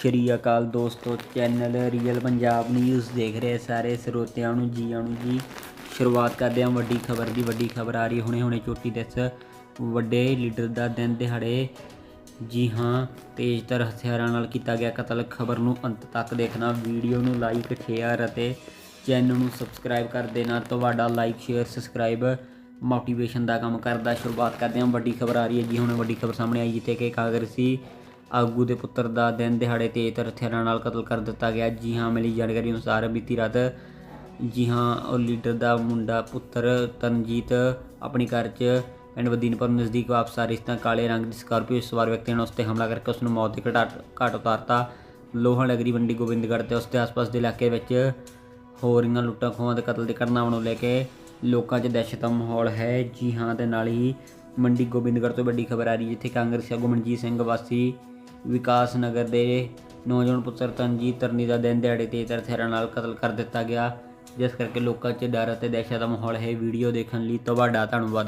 ਸ਼੍ਰੀ ਅਕਾਲ ਦੋਸਤੋ channel real Punjab news ਦੇਖ ਰਹੇ ਸਾਰੇ ਸਰੋਤਿਆਂ ਨੂੰ ਜੀ ਆਇਆਂ ਨੂੰ ਜੀ। ਸ਼ੁਰੂਆਤ ਕਰਦੇ ਹਾਂ ਵੱਡੀ ਖਬਰ ਦੀ, ਵੱਡੀ ਖਬਰ ਆ ਰਹੀ ਹੁਣੇ ਹੁਣੇ ਚੋਟੀ ਦਿਸ। ਵੱਡੇ ਲੀਡਰ ਦਾ ਦਿਨ ਦਿਹਾੜੇ। ਜੀ ਹਾਂ ਤੇਜ਼ਤਰ ਹਥਿਆਰਾਂ ਨਾਲ ਕੀਤਾ ਗਿਆ ਕਤਲ। ਖਬਰ ਨੂੰ ਅੰਤ ਤੱਕ ਦੇਖਣਾ, ਵੀਡੀਓ ਨੂੰ ਲਾਈਕ ਸ਼ੇਅਰ ਅਤੇ ਚੈਨਲ ਨੂੰ ਸਬਸਕ੍ਰਾਈਬ ਕਰ ਦੇਣਾ। ਤੁਹਾਡਾ ਲਾਈਕ ਸ਼ੇਅਰ ਸਬਸਕ੍ਰਾਈਬ ਮੋਟੀਵੇਸ਼ਨ ਦਾ ਕੰਮ ਕਰਦਾ। ਸ਼ੁਰੂਆਤ ਕਰਦੇ ਹਾਂ, ਵੱਡੀ ਖਬਰ ਆ ਰਹੀ ਹੈ ਜੀ, ਹੁਣ ਵੱਡੀ ਖਬਰ ਸਾਹਮਣੇ ਆਈ, ਜਿੱਥੇ ਕਿ ਕਾਂਗਰਸੀ ਆਗੂ ਦੇ ਪੁੱਤਰ ਦਾ ਦਿਨ ਦਿਹਾੜੇ ਤੇਜ਼ਤਰ ਹਥਿਆਰਾਂ ਨਾਲ ਕਤਲ ਕਰ ਦਿੱਤਾ ਗਿਆ। ਜੀ ਹਾਂ, ਮਿਲੀ ਜਾਣਕਾਰੀ ਅਨੁਸਾਰ ਬੀਤੀ ਰਾਤ ਜੀ ਹਾਂ, ਉਹ ਲੀਡਰ ਦਾ ਮੁੰਡਾ ਪੁੱਤਰ ਤਨਜੀਤ ਆਪਣੀ ਘਰ 'ਚ ਪਿੰਡ ਵਦੀਨਪੁਰ ਨਜ਼ਦੀਕ ਵਾਪਸ ਆ ਰਹੀ ਤਾਂ ਕਾਲੇ ਰੰਗ ਦੀ ਸਕਾਰਪੀਓ ਸਵਾਰ ਵਿਅਕਤੀ ਨੇ ਉਸ ਤੇ ਹਮਲਾ ਕਰਕੇ ਉਸ ਨੂੰ ਮੌਤ ਦੇ ਘਾਟ ਘਾਟ ਉਤਾਰਤਾ। ਲੋਹਾ ਨਗਰੀ ਮੰਡੀ ਗੋਬਿੰਦਗੜ੍ਹ ਤੇ ਉਸ ਦੇ ਆਸ-ਪਾਸ ਦੇ ਇਲਾਕੇ ਵਿੱਚ ਹੋ ਰਹੀਆਂ ਲੁੱਟਾਂ ਖੋਹਾਂ ਤੇ ਕਤਲ ਦੇ ਘਟਨਾਵਾਂ ਨੂੰ ਲੈ ਕੇ ਲੋਕਾਂ 'ਚ ਦਹਿਸ਼ਤ ਦਾ ਮਾਹੌਲ ਹੈ। ਜੀ ਹਾਂ ਤੇ ਨਾਲ ਹੀ ਮੰਡੀ ਗੋਬਿੰਦਗੜ੍ਹ ਤੋਂ ਵੱਡੀ ਖਬਰ ਆ ਰਹੀ ਜਿੱਥੇ ਕਾਂਗਰਸੀ ਆਗੂ ਮਨਜੀਤ ਸਿੰਘ ਵਾਸੀ ਵਿਕਾਸ ਨਗਰ ਦੇ ਨੌਜਵਾਨ ਪੁੱਤਰ ਤਨਜੀਤ ਤਰਨੀ ਦਾ ਦਿਨ ਦਿਹਾੜੇ ਤੇ ਹਥਿਆਰਾਂ ਨਾਲ ਕਤਲ ਕਰ ਦਿੱਤਾ ਗਿਆ। ਜਿਸ ਕਰਕੇ ਲੋਕਾਂ 'ਚ ਡਰ ਅਤੇ ਦਹਿਸ਼ਤ ਦਾ ਮਾਹੌਲ ਹੈ। ਵੀਡੀਓ ਦੇਖਣ ਲਈ ਤੁਹਾਡਾ ਧੰਨਵਾਦ।